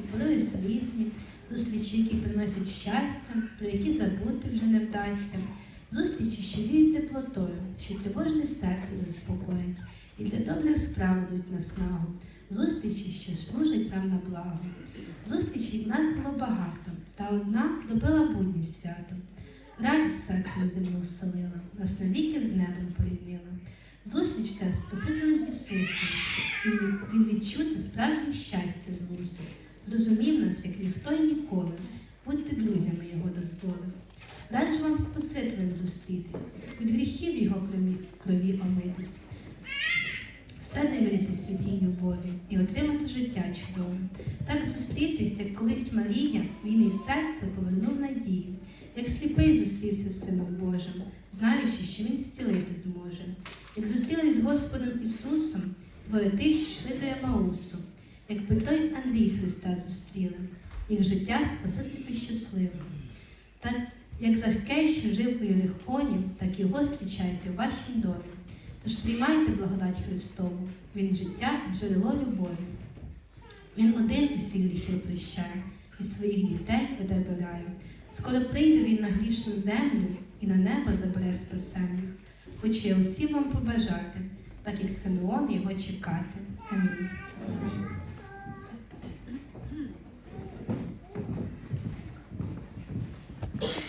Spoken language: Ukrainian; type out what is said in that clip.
зустрічі, порою слізні, зустрічі, які приносять щастя, про які забути вже не вдасться, зустрічі, що віють теплотою, що тривожне серце заспокоїть, і для добрих справ ведуть на снагу, зустрічі, що служать нам на благо. Зустрічей в нас було багато, та одна зробила будні свято. Радість серце на землю вселила, нас навіки з небом поріднила. Зустріч ця Спасителем Ісусом. Він відчути справжнє щастя змусив. Зрозумів нас, як ніхто й ніколи. Будьте друзями його дозволив. Раджу вам Спасителем зустрітись, від гріхів його крові, омитись. Все довірити святій любові і отримати життя чудове. Так зустрітись, як колись Марія, він і в серце повернув надію, як сліпий зустрівся з Сином Божим, знаючи, що він зцілити зможе. Як зустрілись з Господом Ісусом, двоє тих, що йшли до Емаусу, як Петро й Андрій Христа зустріли, їх життя Спаситель і щасливе. Так як Захкей, що жив у Єрихоні, так його зустрічайте в вашій домі. Тож приймайте благодать Христову, Він життя і джерело любові. Він один усі гріхи прощає, і своїх дітей веде до раю. Скоро прийде він на грішну землю і на небо забере спасенних. Хочу я усім вам побажати, так як Симеон його чекати. Амінь.